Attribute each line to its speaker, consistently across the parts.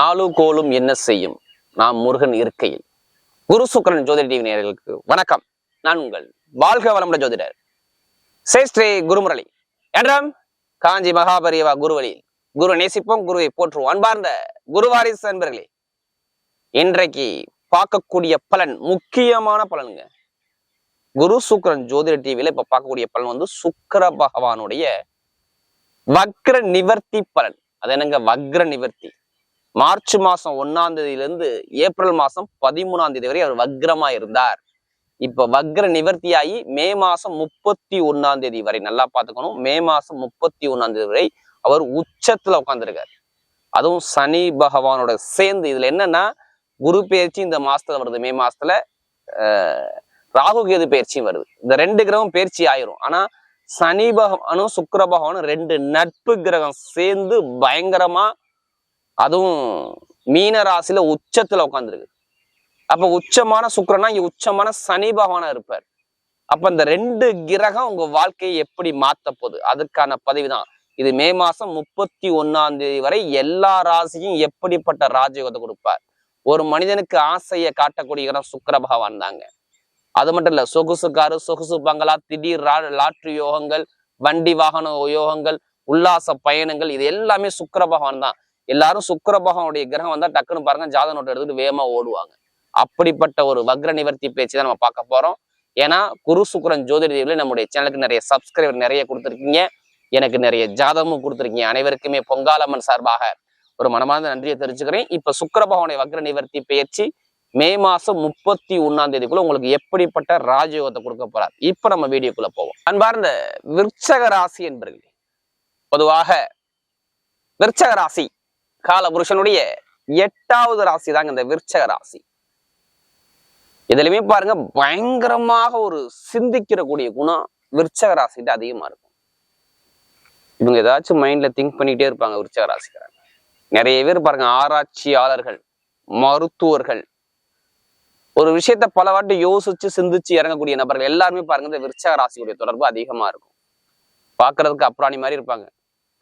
Speaker 1: நாலு கோலும் என்ன செய்யும்? நாம் முருகன் இருக்கையில். குரு சுக்கரன் ஜோதிட டிவி நேர்களுக்கு வணக்கம். நான் உங்கள் வாழ்க வளமுடன் ஜோதிடர். சேஸ்ரீ குருமுரளி. என்றாம் காஞ்சி மகாபரிவா குருவழியில் குரு நேசிப்போம் குருவை போற்றுவோம். அன்பார்ந்த குருவாரிசு அன்பர்களே இன்றைக்கு பார்க்கக்கூடிய பலன் முக்கியமான பலனுங்க. குரு சுக்கரன் ஜோதிட டிவியில இப்ப பார்க்கக்கூடிய பலன் வந்து சுக்கிர பகவானுடைய வக்ர நிவர்த்தி பலன். அது என்னங்க? வக்ர நிவர்த்தி. மார்ச் மாசம் ஒன்னாம் தேதியிலிருந்து ஏப்ரல் மாசம் பதிமூணாம் தேதி வரை அவர் வக்ரமா இருந்தார். இப்ப வக்ர நிவர்த்தியாகி மே மாசம் முப்பத்தி ஒன்னாம் தேதி வரை நல்லா பார்த்துக்கணும். மே மாசம் முப்பத்தி ஒன்னாம் தேதி வரை அவர் உச்சத்துல உட்காந்துருக்காரு அதுவும் சனி பகவானோட சேர்ந்து இதுல என்னன்னா குரு பயிற்சி இந்த மாசத்துல வருது. மே மாசத்துல ராகு கேது பயிற்சியும் வருது. இந்த ரெண்டு கிரகம் பயிற்சி ஆயிரும். ஆனா சனி பகவானும் சுக்கர பகவானும் ரெண்டு நட்பு கிரகம் சேர்ந்து பயங்கரமா அதுவும் மீன ராசியில உச்சத்துல உட்காந்துருக்கு அப்ப உச்சமான சுக்கரனா இங்க உச்சமான சனி பகவானா இருப்பார். அப்ப இந்த ரெண்டு கிரகம் உங்க வாழ்க்கையை எப்படி மாத்த போகுது? அதுக்கான பதிவுதான். இது மே மாசம் முப்பத்தி ஒன்னாம் தேதி வரை எல்லா ராசியும் எப்படிப்பட்ட ராஜயோகத்தை கொடுப்பார்? ஒரு மனிதனுக்கு ஆசையை காட்டக்கூடிய கிரகம் பகவான் தாங்க. அது மட்டும் இல்ல சொகுசு காரு சொகுசு பங்களா திடீர் லாட்ரி யோகங்கள் வண்டி வாகன யோகங்கள் உல்லாச பயணங்கள் இது எல்லாமே சுக்கிர பகவான் தான். எல்லாரும் சுக்கிர பகவானுடைய கிரகம் வந்தா டக்குன்னு பாருங்க ஜாத நோட்டை எடுத்துட்டு வேகமா ஓடுவாங்க. அப்படிப்பட்ட ஒரு வக்ர நிவர்த்தி பேச்சு தான் நம்ம பார்க்க போறோம். ஏன்னா குரு சுக்கரன் ஜோதிட நம்முடைய சேனலுக்கு நிறைய சப்ஸ்கிரைபர் நிறைய கொடுத்துருக்கீங்க. எனக்கு நிறைய ஜாதகமும் கொடுத்துருக்கீங்க. அனைவருக்குமே பொங்காலம்மன் சார்பாக ஒரு மனமார்ந்த நன்றியை தெரிஞ்சுக்கிறேன் இப்ப சுக்கிர பகவானுடைய வக்ர நிவர்த்தி பயிற்சி மே மாசம் முப்பத்தி ஒன்னாம் தேதிக்குள்ள உங்களுக்கு எப்படிப்பட்ட ராஜயோகத்தை கொடுக்க போறார்? இப்ப நம்ம வீடியோக்குள்ள போவோம். அன்பார்ந்த விருச்சக ராசி என்பர்கள் பொதுவாக விருச்சக ராசி காலபுருஷனுடைய எட்டாவது ராசி தாங்க இந்த விருச்சக ராசி. இதுலயுமே பாருங்க பயங்கரமாக ஒரு சிந்திக்கிற கூடிய குணம் விருச்சக ராசிட்டு அதிகமா இருக்கும். இவங்க ஏதாச்சும் மைண்ட்ல திங்க் பண்ணிட்டே இருப்பாங்க விருச்சக ராசிக்காரங்க. நிறைய பேர் பாருங்க ஆராய்ச்சியாளர்கள் மருத்துவர்கள் ஒரு விஷயத்த பல வாட்டி யோசிச்சு சிந்திச்சு இறங்கக்கூடிய நபர்கள் எல்லாருமே பாருங்க இந்த விருச்சக ராசியுடைய தொடர்பு அதிகமா இருக்கும். பாக்குறதுக்கு அப்புறாணி மாதிரி இருப்பாங்க.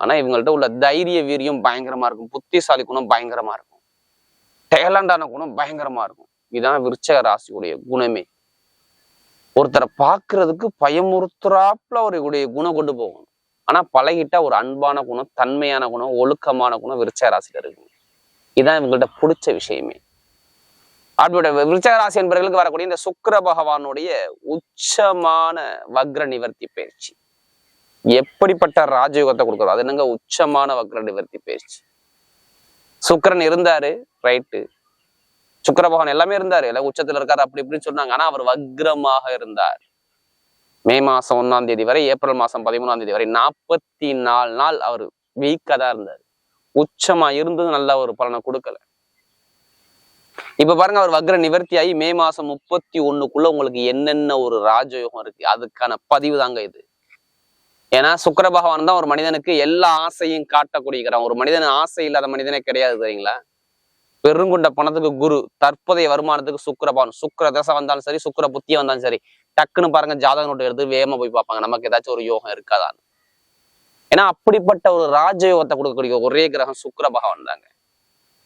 Speaker 1: ஆனா இவங்கள்ட்ட உள்ள தைரிய வீரியம் பயங்கரமா இருக்கும். புத்திசாலி குணம் பயங்கரமா இருக்கும். டேலண்டான குணம் பயங்கரமா இருக்கும். இதுதான் விருச்சக ராசியுடைய குணமே. ஒருத்தரை பார்க்கறதுக்கு பயமுறுத்துறாப்புல அவருடைய குணம் கொண்டு போகணும் ஆனா பழகிட்டா ஒரு அன்பான குணம் தன்மையான குணம் ஒழுக்கமான குணம் விருச்சக ராசியில் இருக்கு இதுதான் இவங்கள்ட்ட பிடிச்ச விஷயமே. அப்படியோட விருச்சக ராசி என்பவர்களுக்கு வரக்கூடிய இந்த சுக்கர பகவானுடைய உச்சமான வக்ர நிவர்த்தி பயிற்சி. எப்படிப்பட்ட ராஜயோகத்தை கொடுக்குறோம்? அது என்னங்க? உச்சமான வக்ர நிவர்த்தி பேச்சு சுக்கரன் இருந்தாரு ரைட்டு சுக்கர பகவான் எல்லாமே இருந்தாரு. எல்லாம் உச்சத்துல இருக்காரு அப்படி இப்படின்னு சொன்னாங்க. ஆனா அவர் வக்ரமாக இருந்தார். மே மாசம் ஒன்னாம் தேதி வரை ஏப்ரல் மாசம் பதிமூணாம் தேதி வரை நாற்பத்தி நாலு நாள் அவர் வீக்கா தான் இருந்தார். உச்சமா இருந்தது நல்ல ஒரு பலனை கொடுக்கல. இப்ப பாருங்க அவர் வக்ர நிவர்த்தி ஆகி மே மாசம் முப்பத்தி ஒண்ணுக்குள்ள உங்களுக்கு என்னென்ன ஒரு ராஜயோகம் இருக்கு? அதுக்கான பதிவு தாங்க இது. ஏன்னா சுக்கர பகவான் தான் ஒரு மனிதனுக்கு எல்லா ஆசையும் காட்டக்கூடியக்கிறான் ஒரு மனிதன் ஆசை இல்லாத மனிதனே கிடையாது தெரியுங்களா? பெருங்குண்ட பணத்துக்கு குரு தற்போதைய வருமானத்துக்கு சுக்கர பகவான். சுக்கர தசை வந்தாலும் சரி சுக்கிர புத்தியம் வந்தாலும் சரி டக்குன்னு பாருங்க ஜாதக நோட்டு எடுத்து வேகமா போய் பார்ப்பாங்க. நமக்கு ஏதாச்சும் ஒரு யோகம் இருக்காதான்னு ஏன்னா அப்படிப்பட்ட ஒரு ராஜயோகத்தை கொடுக்கக்கூடிய ஒரே கிரகம் சுக்கர பகவான் தாங்க.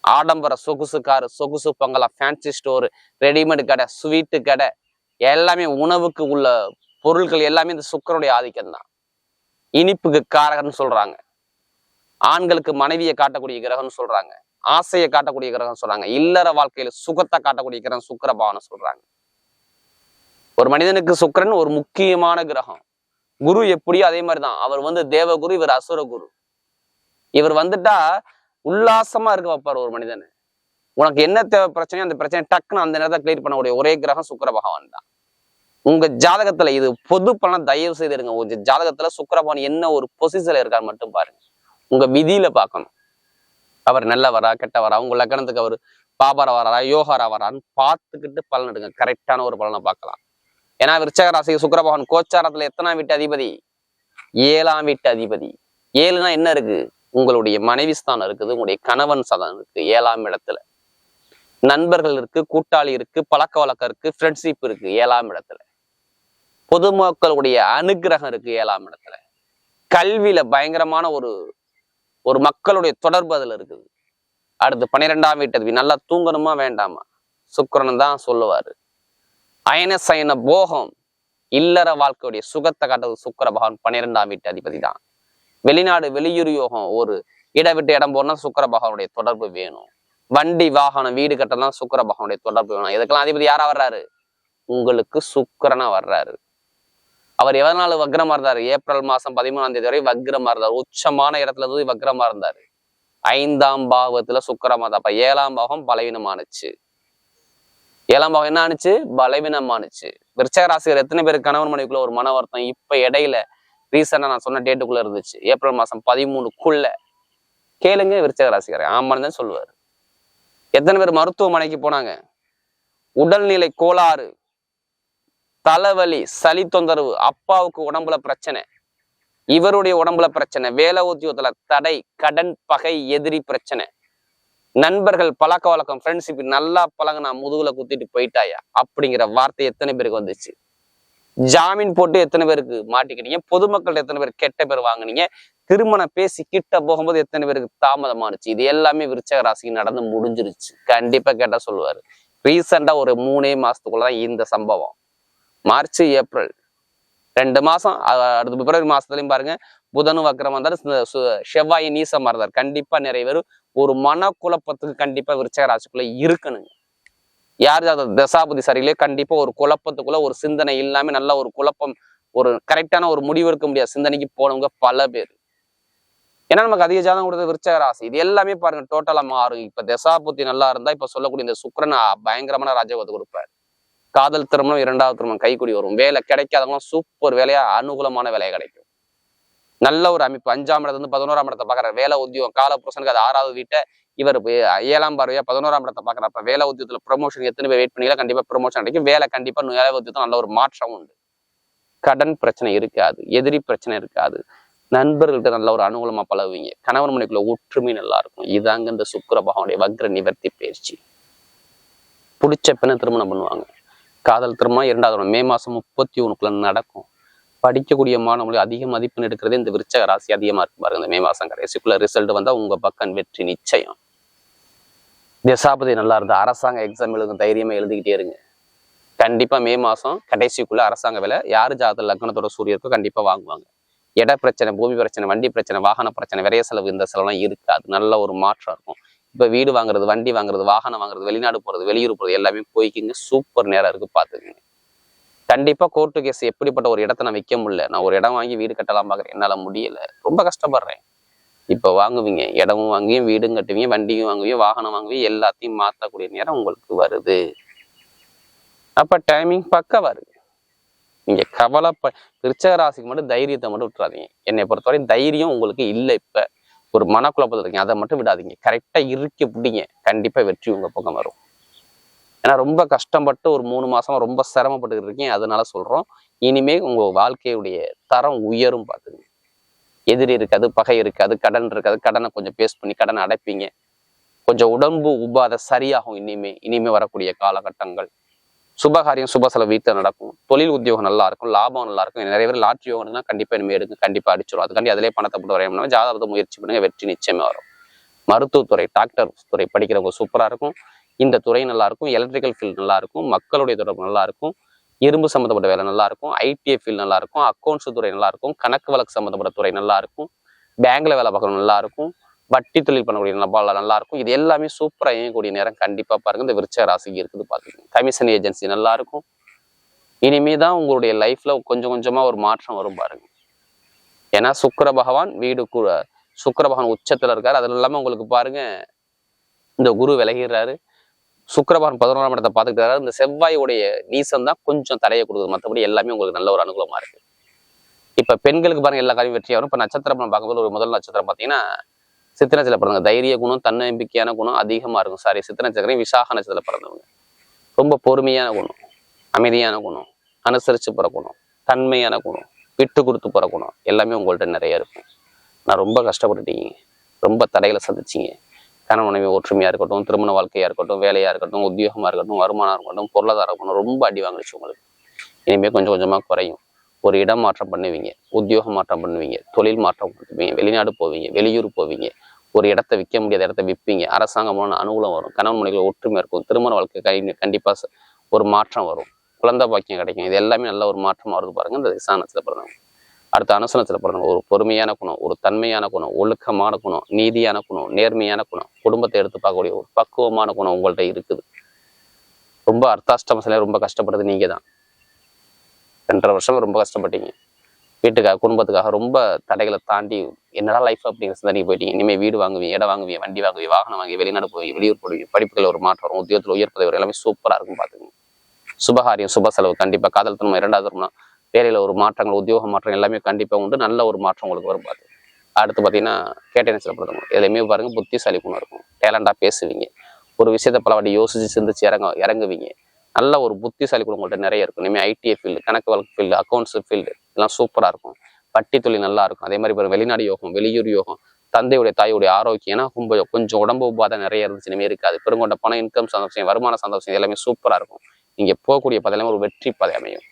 Speaker 1: ஆடம்பர சொகுசு காரு சொகுசு பங்களா ஃபேன்சி ஸ்டோர் ரெடிமேட் கடை ஸ்வீட்டு கடை எல்லாமே உணவுக்கு உள்ள பொருட்கள் எல்லாமே இந்த சுக்கரனுடைய ஆதிக்கம் தான் இனிப்புக்கு காரகன்னு சொல்றாங்க. ஆண்களுக்கு மனைவியை காட்டக்கூடிய கிரகம்னு சொல்றாங்க. ஆசையை காட்டக்கூடிய கிரகம் சொல்றாங்க. இல்லற வாழ்க்கையில சுகத்தை காட்டக்கூடிய கிரகம் சுக்கரபாவனை சொல்றாங்க. ஒரு மனிதனுக்கு சுக்கரன் ஒரு முக்கியமான கிரகம். குரு எப்படியோ அதே மாதிரிதான். அவர் வந்து தேவகுரு இவர் அசுர குரு இவர் வந்துட்டா உல்லாசமா இருக்க வைப்பார் ஒரு மனிதன். உனக்கு என்ன தேவை பிரச்சனையோ அந்த பிரச்சனை டக்குன்னு அந்த நேரத்தை கிளியர் பண்ணக்கூடிய ஒரே கிரகம் சுக்கர பகவான் தான். உங்க ஜாதகத்துல இது பொது பலன் தயவு செய்து இருங்க உங்க ஜாதகத்துல சுக்கரபான் என்ன ஒரு பொசிஷன்ல இருக்காரு மட்டும் பாருங்க. உங்க விதியில பார்க்கணும். அவர் நல்லவரா கெட்டவரா உங்க லக்கணத்துக்கு அவர் பாபாரா வராரா யோகாரா வரான்னு பார்த்துக்கிட்டு பலன் எடுங்க. கரெக்டான ஒரு பலனை பார்க்கலாம். ஏன்னா விருச்சக ராசி சுக்கரபகவான் கோச்சாரத்துல எத்தனாம் வீட்டு அதிபதி? ஏழாம் வீட்டு அதிபதி. ஏழுனா என்ன இருக்கு? உங்களுடைய மனைவி ஸ்தானம் இருக்குது உங்களுடைய கணவன் சதம் இருக்கு ஏழாம் இடத்துல. நண்பர்கள் இருக்கு கூட்டாளி இருக்கு பழக்க வழக்கம் இருக்கு ஃப்ரெண்ட்ஷிப் இருக்கு ஏழாம் இடத்துல. பொதுமக்களுடைய அனுக்கிரகம் இருக்கு ஏழாம் இடத்துல. கல்வியில பயங்கரமான ஒரு ஒரு மக்களுடைய தொடர்பு அதுல இருக்குது. அடுத்து பன்னிரெண்டாம் வீட்டதிபதி நல்லா தூங்கணுமா வேண்டாமா? சுக்கரன் தான் சொல்லுவாரு. அயன சயன போகம் இல்லற வாழ்க்கையுடைய சுகத்தை காட்டுறது சுக்கர பகவான் பன்னிரெண்டாம் வீட்டு அதிபதி தான். வெளிநாடு வெளியூர் யோகம் ஒரு இடம் விட்டு இடம் போனா சுக்கர பகவானுடைய தொடர்பு வேணும். வண்டி வாகனம் வீடு கட்டலாம் சுக்கர பகவானுடைய தொடர்பு வேணும். இதுக்கெல்லாம் அதிபதி யாரா வர்றாரு? உங்களுக்கு சுக்கரனா வர்றாரு. அவர் எவ்வளவு வக்ரமா இருந்தாரு? ஏப்ரல் மாசம் பதிமூணாம் தேதி வரை வக்ரமா இருந்தார். உச்சமான இடத்துல இருந்து வக்ரமா இருந்தாரு. ஐந்தாம் பாவத்துல சுக்கரமா தான் அப்ப ஏழாம் பாவம் பலவீனமானுச்சு. ஏழாம் பாவம் என்ன ஆனுச்சு? பலவீனமானுச்சு. விருச்சக ராசிகர் எத்தனை பேர் கணவன் மனைவிக்குள்ள ஒரு மன வருத்தம்? இப்ப இடையில ரீசெண்டா நான் சொன்ன டேட்டுக்குள்ள இருந்துச்சு. ஏப்ரல் மாசம் பதிமூணுக்குள்ள. கேளுங்க விருச்சக ராசிகர் ஆமான்னு தான் சொல்லுவாரு. எத்தனை பேர் மருத்துவமனைக்கு போனாங்க? உடல்நிலை கோளாறு. தலைவலி சளி தொந்தரவு அப்பாவுக்கு உடம்புல பிரச்சனை. இவருடைய உடம்புல பிரச்சனை. வேலை உத்தியோகத்துல தடை கடன் பகை எதிரி பிரச்சனை. நண்பர்கள் பழக்க வழக்கம் ஃப்ரெண்ட்ஷிப் நல்லா பழகினா முதுகுல குத்திட்டு போயிட்டாயா? அப்படிங்கிற வார்த்தை எத்தனை பேருக்கு வந்துச்சு? ஜாமீன் போட்டு எத்தனை பேருக்கு மாட்டிக்கிட்டீங்க? பொதுமக்கள்கிட்ட எத்தனை பேர் கெட்ட பேர் வாங்குனீங்க? திருமணம் பேசி கிட்ட போகும்போது எத்தனை பேருக்கு தாமதமானுச்சு? இது எல்லாமே விருச்சக ராசிக்கு நடந்து முடிஞ்சிருச்சு. கண்டிப்பா கேட்டா சொல்லுவாரு. ரீசெண்டா ஒரு மூணே மாசத்துக்குள்ளதான் இந்த சம்பவம். March April. ரெண்டு மாசம் அடுத்த பிப்ரவரி மாசத்துலயும் பாருங்க. புதனும் வக்கரம் வந்தாரு. சு- செவ்வாய் நீசமா இருந்தார் கண்டிப்பா நிறைவேறும் ஒரு மனக்குழப்பத்துக்கு கண்டிப்பா விருச்சக ராசிக்குள்ள இருக்கணுங்க. யார் அது தசாபதி சரியிலே கண்டிப்பா ஒரு குழப்பத்துக்குள்ள ஒரு சிந்தனை இல்லாம நல்ல ஒரு குழப்பம் ஒரு கரெக்டான ஒரு முடிவு எடுக்க முடியாத. சிந்தனைக்கு போனவங்க பல பேர். ஏன்னா நமக்கு அதிக ஜாதகம் கொடுத்தது விருச்சக ராசி இது எல்லாமே பாருங்க டோட்டலா மாறும். இப்ப தசாபுத்தி நல்லா இருந்தா இப்ப சொல்லக்கூடிய இந்த சுக்கரன் பயங்கரமான ராஜகத்தை கொடுப்பாரு. காதல் திருமணம் இரண்டாவது திருமணம் கைக்குடி வரும். வேலை கிடைக்காதவங்களும் சூப்பர் வேலையா அனுகூலமான வேலையை கிடைக்கும். நல்ல ஒரு அமைப்பு. அஞ்சாம் இடத்துல இருந்து பதினோராம் இடத்தை பாக்குற வேலை உத்தியோகம். கால புருஷனுக்கு அது ஆறாவது வீட்டை இவர் ஏழாம் பார்வையா பதினோராம் இடத்தை பாக்குறப்ப வேலை உத்தியோகத்துல ப்ரொமோஷன் எத்தனை பேர் வெயிட் பண்ணீங்களா கண்டிப்பா ப்ரொமோஷன் கிடைக்கும். வேலை கண்டிப்பா வேலை உத்தியோகத்துல நல்ல ஒரு மாற்றம் உண்டு. கடன் பிரச்சனை இருக்காது. எதிரி பிரச்சனை இருக்காது. நண்பர்கள்ட்ட நல்ல ஒரு அனுகூலமா பழகுவீங்க. கணவன் மனைக்குள்ள ஒற்றுமை நல்லா இருக்கும். இதாங்க இந்த சுக்கர பகவானுடைய வக்ர நிவர்த்தி பயிற்சி. பிடிச்ச பெண்ணை திருமணம் பண்ணுவாங்க. காதல் திருமணம் இரண்டாவது மே மாசம் முப்பத்தி ஒன்றுக்குள்ள நடக்கும். படிக்கக்கூடிய மாணவர்களுக்கு அதிக மதிப்பெண் எடுக்கிறதே இந்த விருச்சக ராசி அதிகமா இருக்கு பாருங்க. இந்த மே மாசம் கடைசிக்குள்ள ரிசல்ட் வந்தா உங்க பக்கம் வெற்றி நிச்சயம். தசாபதி நல்லா இருந்தா அரசாங்க எக்ஸாம் எழுதும் தைரியமா எழுதிக்கிட்டே இருங்க. கண்டிப்பா மே மாசம் கடைசிக்குள்ள அரசாங்க வேலை. யாரு ஜாதக லக்னத்தோட சூரியருக்கோ கண்டிப்பா வாங்குவாங்க. இட பிரச்சனை பூமி பிரச்சனை வண்டி பிரச்சனை வாகன பிரச்சனை விரைய செலவு இந்த செலவுலாம் இருக்காது. நல்ல ஒரு மாற்றம் இருக்கும். இப்ப வீடு வாங்குறது வண்டி வாங்குறது வாகனம் வாங்குறது வெளிநாடு போறது வெளியூர் போறது எல்லாமே போய்க்கிங்க. சூப்பர் நேரம் இருக்கு பார்த்துக்குங்க கண்டிப்பா கோர்ட்டு கேஸ் எப்படிப்பட்ட ஒரு இடத்த நான் வைக்க முடியல. நான் ஒரு இடம் வாங்கி வீடு கட்டலாம் பாக்குறேன் என்னால முடியல. ரொம்ப கஷ்டப்படுறேன். இப்ப வாங்குவீங்க. இடமும் வாங்குவீங்க வீடும் கட்டுவீங்க வண்டியும் வாங்குவீங்க வாகனம் வாங்குவீங்க எல்லாத்தையும் மாற்றக்கூடிய நேரம் உங்களுக்கு வருது. அப்ப டைமிங் பக்கம் வருது. நீங்க கவலைப்ப விருச்சக ராசிக்கு மட்டும் தைரியத்தை மட்டும் விட்டுறாதீங்க. என்னை பொறுத்தவரை தைரியம் உங்களுக்கு இல்லை இப்ப. ஒரு மனக்குழப்பத்தில் இருக்கீங்க. அதை மட்டும் விடாதீங்க. கரெக்டாக இறுக்கி பிடிங்க. கண்டிப்பாக வெற்றி உங்கள் பக்கம் வரும். ஏன்னா ரொம்ப கஷ்டப்பட்டு ஒரு மூணு மாசமா ரொம்ப சிரமப்பட்டு இருக்கீங்க. அதனால சொல்கிறோம் இனிமே உங்கள் வாழ்க்கையுடைய தரம் உயரும் பார்த்துங்க. எதிரி இருக்காது பகை இருக்காது கடன் இருக்காது. கடனை கொஞ்சம் பேஸ் பண்ணி கடனை அடைப்பீங்க. கொஞ்சம் உடம்பு உபாதை சரியாகும் இனிமே. இனிமே வரக்கூடிய காலகட்டங்கள். சுபகாரியம் சுப செலவு வீட்டில் நடக்கும். தொழில் உத்தியோகம் நல்லா இருக்கும் லாபம் நல்லா இருக்கும் நிறைய பேர் லாட்ரி யோகம்னா கண்டிப்பாக இனிமே எடுங்க கண்டிப்பாக அடிச்சிடும் அதுக்காண்டி அதிலே பணத்தை போட்டு வரையணும்னா ஜாதகத்தை முயற்சி பண்ணுங்க வெற்றி நிச்சயமே வரும். மருத்துவத்துறை டாக்டர் துறை படிக்கிறவங்க சூப்பராக இருக்கும். இந்த துறை நல்லா இருக்கும் எலக்ட்ரிக்கல் ஃபீல்ட் நல்லா இருக்கும் மக்களுடைய தொடர்பு நல்லா இருக்கும் இரும்பு சம்மந்தப்பட்ட வேலை நல்லா இருக்கும் ஐடிஐ ஃபீல்டு நல்லா இருக்கும் அக்கௌண்ட்ஸ் துறை நல்லா இருக்கும் கணக்கு வழக்கு சம்மந்தப்பட்ட துறை நல்லா இருக்கும் பேங்க்ல வேலை பார்க்கணும் நல்லா இருக்கும் வட்டி தொழில் பண்ணக்கூடிய நபாலில் நல்லா இருக்கும் இது எல்லாமே சூப்பராக இயங்கக்கூடிய நேரம் கண்டிப்பாக பாருங்க. இந்த விருச்ச ராசிக்கு இருக்குது பார்த்துக்கோங்க. கமிஷன் ஏஜென்சி நல்லா இருக்கும் இனிமே தான் உங்களுடைய லைஃப்பில் கொஞ்சம் கொஞ்சமாக ஒரு மாற்றம் வரும் பாருங்க. ஏன்னா சுக்கர பகவான் வீடு கூட சுக்கர பகவான் உச்சத்தில் இருக்கார். அதில் இல்லாமல் உங்களுக்கு பாருங்க இந்த குரு விலகிறாரு சுக்கிரபான் பதினோராம் இடத்தை பார்த்துக்கிட்டாரு இந்த செவ்வாயுடைய நீசம் தான் கொஞ்சம் தடையை கொடுக்குது. மற்றபடி எல்லாமே உங்களுக்கு நல்ல ஒரு அனுகூலமாக இருக்குது இப்போ பெண்களுக்கு பாருங்கள் எல்லா காரியம் வெற்றியாகும் வரும். நட்சத்திரம் பார்க்கும்போது ஒரு முதல் நட்சத்திரம் பார்த்தீங்கன்னா சித்திரத்தில் பிறந்தவங்க தைரிய குணம் தன்னம்பிக்கையான குணம் அதிகமா இருக்கும். சாரி சித்திர நட்சத்திரம் விசாக பிறந்தவங்க. ரொம்ப பொறுமையான குணம் அமைதியான குணம் அனுசரிச்சு போற குணம் தன்மையான குணம் விட்டு கொடுத்து போற குணம் எல்லாமே உங்கள்கிட்ட நிறைய இருக்கும். நான் ரொம்ப கஷ்டப்பட்டுட்டீங்க. ரொம்ப தடைகளை சந்திச்சீங்க. கணவன் மனைவி ஒற்றுமையா இருக்கட்டும் திருமண வாழ்க்கையா இருக்கட்டும் வேலையா இருக்கட்டும் உத்தியோகமா இருக்கட்டும் வருமானம் இருக்கட்டும் பொருளாதாரம் இருக்கட்டும் ரொம்ப அடி வாங்கிடுச்சு உங்களுக்கு. இனிமேல் கொஞ்சம் கொஞ்சமா குறையும். ஒரு இடம் மாற்றம் பண்ணுவீங்க உத்தியோக மாற்றம் பண்ணுவீங்க தொழில் மாற்றம் பண்ணுவீங்க வெளிநாடு போவீங்க வெளியூர் போவீங்க ஒரு இடத்த விற்க முடியாத இடத்த விற்பீங்க அரசாங்கமான அனுகூலம் வரும். கணவன் மனைகள் ஒற்றுமை இருக்கும். திருமண வாழ்க்கை கை கண்டிப்பா ஒரு மாற்றம் வரும். குழந்தை பாக்கியம் கிடைக்கும். இது எல்லாமே நல்ல ஒரு மாற்றம் வருது பாருங்க. இந்த திசானத்துல பிறந்தவங்க. அடுத்த அனுசனத்தில் பிறந்தவங்க. ஒரு பொறுமையான குணம் ஒரு தன்மையான குணம் ஒழுக்கமான குணம் நீதியான குணம் நேர்மையான குணம் குடும்பத்தை எடுத்து பார்க்கக்கூடிய ஒரு பக்குவமான குணம் உங்கள்ட்ட இருக்குது. ரொம்ப அர்த்தாஷ்டமசில ரொம்ப கஷ்டப்படுறது நீங்க தான் ரெண்டரை வருஷம் ரொம்ப கஷ்டப்பட்டீங்க. வீட்டுக்காக குடும்பத்துக்காக ரொம்ப தடைகளை தாண்டி என்னடா லைஃப் அப்படிங்கிற சிந்தனை போயிட்டீங்க? இனிமேல் வீடு வாங்குவீங்க இடம் வாங்குவீங்க வண்டி வாங்குவீங்க வாகனம் வாங்கி வெளிநாடு போய் வெளியூர் போடுவீங்க படிப்புகள் ஒரு மாற்றம் வரும் உத்தியோகத்தில் உயர் ஒரு எல்லாமே சூப்பரா இருக்கும் பாத்துக்கோங்க. சுபகாரியம் சுப செலவு கண்டிப்பா காதல் திருமணம் இரண்டாவது திருமணம் வேலையில ஒரு மாற்றங்கள் உத்தியோக மாற்றம் எல்லாமே கண்டிப்பாக உண்டு நல்ல ஒரு மாற்றம் உங்களுக்கு வரும் பார்த்து அடுத்து பார்த்தீங்கன்னா கேட்டேன்னு சொல்லப்படுறவங்க எதுலையுமே பாருங்க புத்திசாலி குணம் இருக்கும். டேலண்டா பேசுவீங்க. ஒரு விஷயத்த பல வாட்டி யோசிச்சு சிந்திச்சு இறங்க இறங்குவீங்க. நல்ல ஒரு புத்திசாலி குணம் உங்கள்கிட்ட நிறைய இருக்கும். இனிமேல் ஐடிஐ ஃபீல்டு கணக்கு வழக்கு ஃபீல்டு அக்கௌண்ட்ஸ் ஃபீல்டு எல்லாம் சூப்பராக இருக்கும். பட்டி தொழில் நல்லா இருக்கும். அதே மாதிரி பாருங்க வெளிநாடு யோகம் வெளியூர் யோகம் தந்தையுடைய தாயுடைய ஆரோக்கியம். ஏன்னா கொஞ்சம் கொஞ்சம் உடம்பு உபாதை நிறைய இருந்துச்சு. இனிமேல் இருக்காது. பெருங்கொண்ட பணம் இன்கம் சந்தோஷம் வருமான சந்தோஷம் எல்லாமே சூப்பராக இருக்கும். இங்கே போகக்கூடிய பாதை ஒரு வெற்றி பதை அமையும்.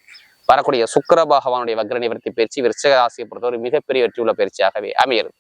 Speaker 1: வரக்கூடிய சுக்கிர பகவானுடைய வக்ர நிவர்த்தி பயிற்சி விருச்சக ராசியை பொறுத்தவரை மிகப்பெரிய வெற்றி உள்ள பயிற்சியாகவே அமைகிறது.